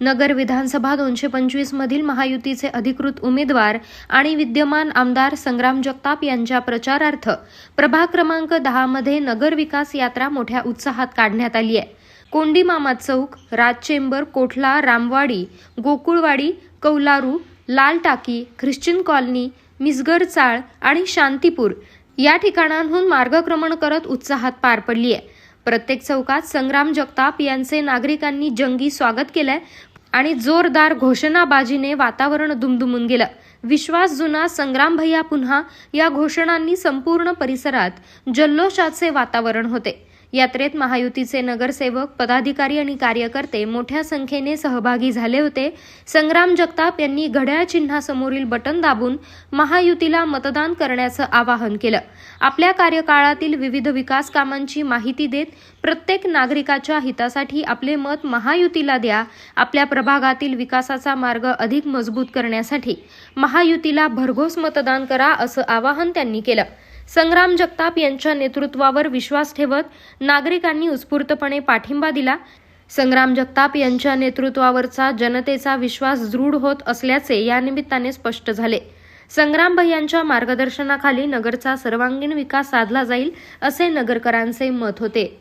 नगर विधानसभा दोनशे पंचवीस मधील महायुतीचे अधिकृत उमेदवार आणि विद्यमान आमदार संग्राम जगताप यांच्या प्रचारार्थ प्रभाग क्रमांक दहा मध्ये नगर विकास यात्रा मोठ्या उत्साहात काढण्यात आली आहे. कोंडी मामा चौक राज चेंबर कोठला रामवाडी गोकुळवाडी कौलारू लाल टाकी ख्रिश्चन कॉलनी मिसगर चाळ आणि शांतीपूर या ठिकाणांहून मार्गक्रमण करत उत्साहात पार पडली आहे प्रत्येक चौकात संग्राम जगताप यांचे नागरिकांनी जंगी स्वागत केलंय. आणि जोरदार घोषणाबाजीने वातावरण दुमदुमून गेलं. विश्वास जुना संग्राम भैया पुन्हा या घोषणांनी संपूर्ण परिसरात जल्लोषाचे वातावरण होते. यात्रेत महायुतीचे नगरसेवक पदाधिकारी आणि कार्यकर्ते मोठ्या संख्येने सहभागी झाले होते. संग्राम जगताप यांनी घड्याळ चिन्हासमोरील बटन दाबून महायुतीला मतदान करण्याचं आवाहन केलं. आपल्या कार्यकाळातील विविध विकास कामांची माहिती देत प्रत्येक नागरिकाच्या हितासाठी आपले मत महायुतीला द्या. आपल्या प्रभागातील विकासाचा मार्ग अधिक मजबूत करण्यासाठी महायुतीला भरघोस मतदान करा असं आवाहन त्यांनी केलं. संग्राम जगताप यांच्या नेतृत्वावर विश्वास ठेवत नागरिकांनी उत्स्फूर्तपणे पाठिंबा दिला. संग्राम जगताप यांच्या नेतृत्वावरचा जनतेचा विश्वास दृढ होत असल्याचे या निमित्ताने स्पष्ट झाले. संग्राम भैयांच्या मार्गदर्शनाखाली नगरचा सर्वांगीण विकास साधला जाईल असे नगरकरांचे मत होते.